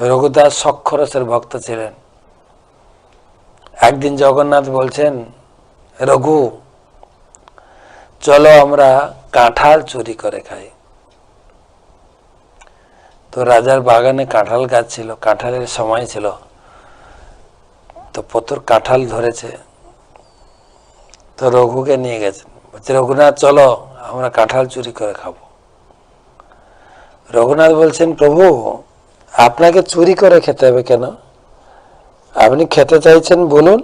রঘুদাস সক্ষরসের ভক্ত ছিলেন। একদিন জগন্নাথ বলছেন, রঘু, চলো আমরা কাঁঠাল চুরি করে খাই। তো রাজার বাগানে কাঁঠাল গাছ ছিল, কাঁঠালের সময় ছিল। তো প্রচুর কাঁঠাল ধরেছে। তো রঘুকে নিয়ে গেছেন। বলছে, রঘুনাথ, চলো, আমরা কাঁঠাল চুরি করে খাব। রঘুনাথ বলছেন, প্রভু আপনাকে চুরি করে খেতে হবে কেন? আপনি খেতে চাইছেন বলুন,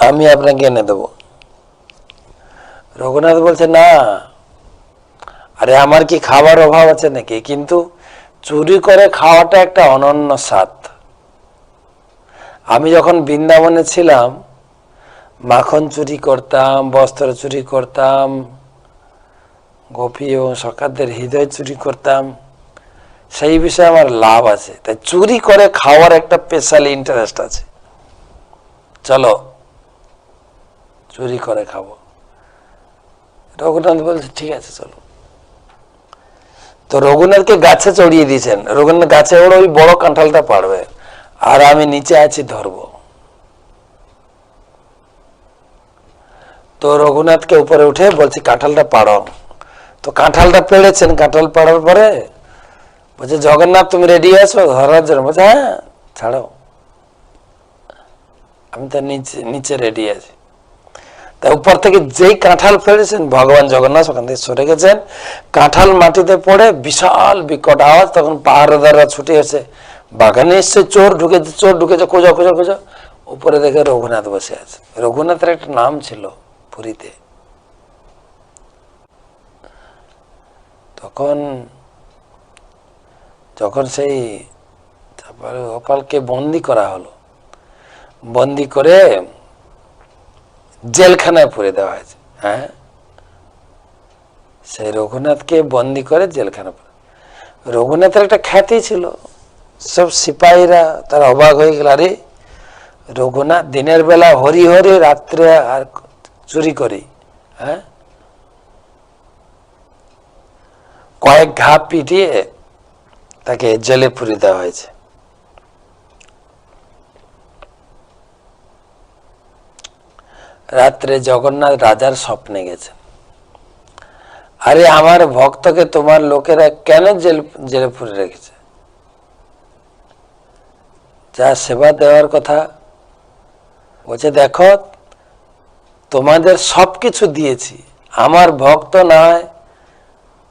আমি আপনাকে এনে দেব। রঘুনাথ বলছে, না, আরে আমার কি খাবার অভাব আছে নাকি? কিন্তু চুরি করে খাওয়াটা একটা অনন্য স্বাদ। আমি যখন বৃন্দাবনে ছিলাম, মাখন চুরি করতাম, বস্ত্র চুরি করতাম গোপী এবং সকারদের হৃদয় চুরি করতাম। সেই বিষয়ে আমার লাভ আছে। তাই চুরি করে খাওয়ার একটা স্পেশাল ইন্টারেস্ট আছে। চলো, চুরি করে খাব। রঘুনাথ বলছে, ঠিক আছে, চলো। তো রঘুনাথকে গাছে চড়িয়ে দিয়েছেন। রঘুনাথ গাছে ওড়ে, ওই বড় কাঁঠালটা পারবে আর আমি নিচে আছি, ধরবো। তো রঘুনাথকে উপরে উঠে বলছি, কাঁঠালটা পাড়ো। তো কাঁঠালটা পেড়েছেন, কাঁঠাল পাড়ার পরে বলছে, জগন্নাথ, তুমি রেডি আছো? ধরার জন্য। বলছে হ্যাঁ ছাড়ো। আমি তো নিচে নিচে রেডি আছি। তা উপর থেকে যেই কাঁঠাল ফেলেছেন, ভগবান জগন্নাথ ওখান থেকে সরে গেছেন। কাঁঠাল মাটিতে পড়ে বিশাল বিকট আওয়াজ, তখন পাহাড় পাহাড়দাররা ছুটে এসে বাগানে এসছে চোর ঢুকেছে চোর ঢুকেছে, খোঁজো খোঁজো খোঁজো। উপরে দেখে রঘুনাথ বসে আছে। রঘুনাথের একটা নাম ছিল পুরীতে। তখন যখন সেই তারপরে গোপালকে বন্দি করা হলো। বন্দি করে জেলখানায় পুরে দেওয়া হয়েছে হ্যাঁ? সেই রঘুনাথকে বন্দি করে জেলখানা পুরে। রঘুনাথের একটা খ্যাতি ছিল, সব সিপাহীরা তার অবাক হয়ে গেল, আরে রঘুনাথ দিনের বেলা হরি হরি রাত্রে আর চুরি করি হ্যাঁ? কয়েক ঘা পিটিয়ে তাকে জেলে পুরে দেওয়া হয়েছে। রাত্রে জগন্নাথ রাজার স্বপ্নে গেছে আরে আমার ভক্তকে তোমার লোকেরা কেন জেল, জেলে পুরে রেখেছে? যা সেবা দেওয়ার কথা বলছে, দেখো, তোমাদের সব কিছু দিয়েছি। আমার ভক্ত নয়,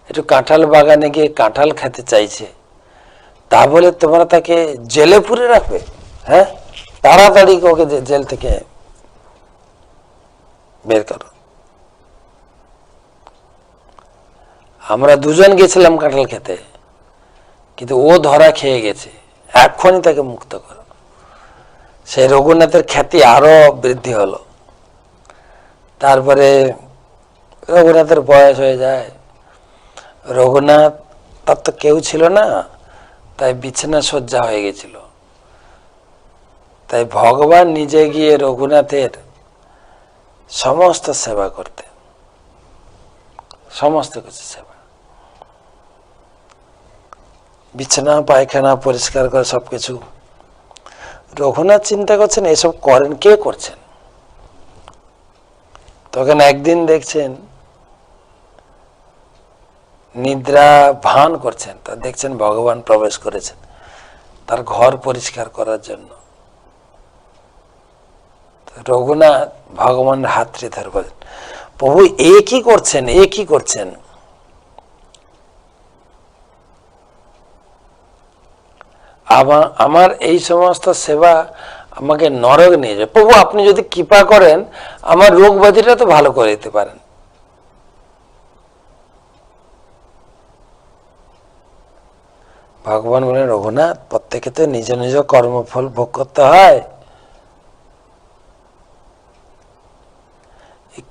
একটু কাঁঠাল বাগানে গিয়ে কাঁঠাল খেতে চাইছে। তা বলে তোমরা তাকে জেলে পুরে রাখবে? হ্যাঁ? তাড়াতাড়ি ওকে জেল থেকে বের করো। আমরা দুজন গেছিলাম কাঁঠাল খেতে, কিন্তু ও ধরা খেয়ে গেছে। এখনই তাকে মুক্ত করো। সেই রঘুনাথের খ্যাতি আরও বৃদ্ধি হলো। তারপরে রঘুনাথের বয়স হয়ে যায়। রঘুনাথ, তার তো কেউ ছিল না। তাই বিছানা শয্যা হয়ে গেছিল। তাই ভগবান নিজে গিয়ে রঘুনাথের সমস্ত সেবা করতে সমস্ত কিছু সেবা। বিছানা, পায়খানা, পরিষ্কার করে সব কিছু রঘুনাথ চিন্তা করছেন, এসব করেন, কে করছেন? তখন একদিন দেখছেন নিদ্রা ভান করছেন, তা দেখছেন ভগবান প্রবেশ করেছেন, তার ঘর পরিষ্কার করার জন্য। রঘুনাথ ভগবানের হাতটি ধরে প্রভু, এ কি করছেন? এ কি করছেন? আমার এই সমস্ত সেবা আমাকে নরক নিয়ে যায় প্রভু, আপনি যদি কৃপা করেন, আমার রোগ ব্যাধিটা তো ভালো করে দিতে পারেন। ভগবান বলেন, রঘুনাথ, প্রত্যেকে তো নিজ নিজ কর্মফল ভোগ করতে হয়।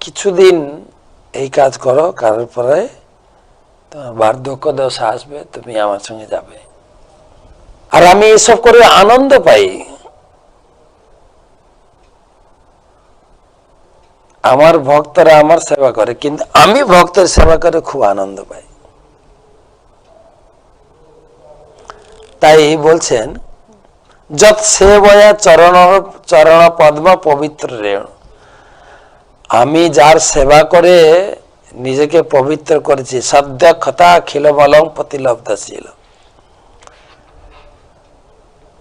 কিছুদিন এই কাজ করো কারোর পরে তোমার বার্ধক্য দশা আসবে, তুমি আমার সঙ্গে যাবে। আর আমি এসব করে আনন্দ পাই। আমার ভক্তরা আমার সেবা করে, কিন্তু আমি ভক্তের সেবা করে খুব আনন্দ পাই। তাই বলছেন, যত সেবয়া চরণ চরণ পদ্ম পবিত্র রেণু আমি যার সেবা করে নিজেকে পবিত্র করেছি সদ্য ক্ষতা খিল বলং প্রতিলব্ধশীল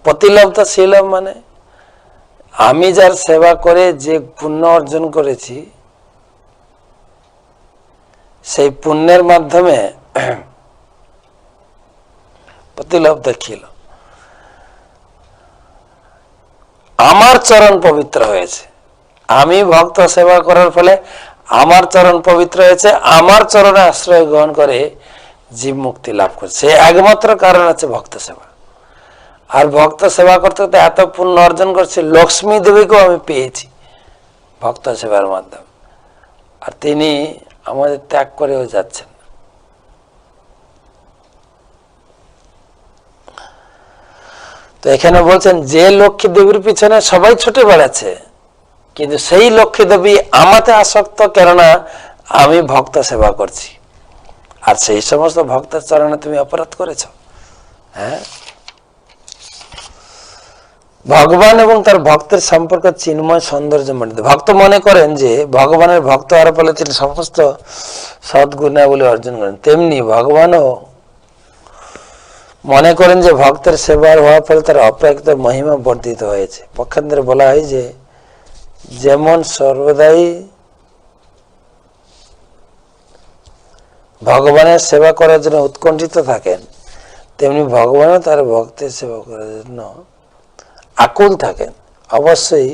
প্রতিলব্ধশীল মানে আমি যার সেবা করে যে পুণ্য অর্জন করেছি, সেই পুণ্যের মাধ্যমে প্রতিলব্ধশীল আমার চরণ পবিত্র হয়েছে। আমি ভক্ত সেবা করার ফলে আমার চরণ পবিত্র হয়েছে। আমার চরণে আশ্রয় গ্রহণ করে জীব মুক্তি লাভ করছে। একমাত্র কারণ আছে ভক্ত সেবা। আর ভক্ত সেবা করতে করতে এত পুণ্য অর্জন করছে, লক্ষ্মী দেবীকেও আমি পেয়েছি ভক্ত সেবার মাধ্যমে। আর তিনি আমাদের ত্যাগ করেও যাচ্ছেন। তো এখানে বলছেন, যে লক্ষ্মী দেবীর পিছনে সবাই ছুটে বেড়াচ্ছে, কিন্তু সেই লক্ষ্মী দেবী আমাতে আসক্ত, কেননা আমি ভক্ত সেবা করছি। আর সেই সমস্ত ভক্তের চরণে তুমি অপরাধ করেছ। হ্যাঁ? ভগবান এবং তার ভক্তের সম্পর্ক চিন্ময় সৌন্দর্য মণ্ডিত। ভক্ত মনে করেন যে, ভগবানের ভক্ত হওয়ার ফলে তিনি সমস্ত সদ্গুণাবলী অর্জন করেন। তেমনি ভগবানও মনে করেন যে ভক্তের সেবার হওয়ার ফলে তার অপ্রাকৃত মহিমা বর্ধিত হয়েছে। পক্ষান্তরে বলা হয় যে, যেমন সর্বদাই ভগবানের সেবা করার জন্য উৎকণ্ঠিত থাকেন, তেমনি ভগবানও তার ভক্তের সেবা করার জন্য আকুল থাকেন। অবশ্যই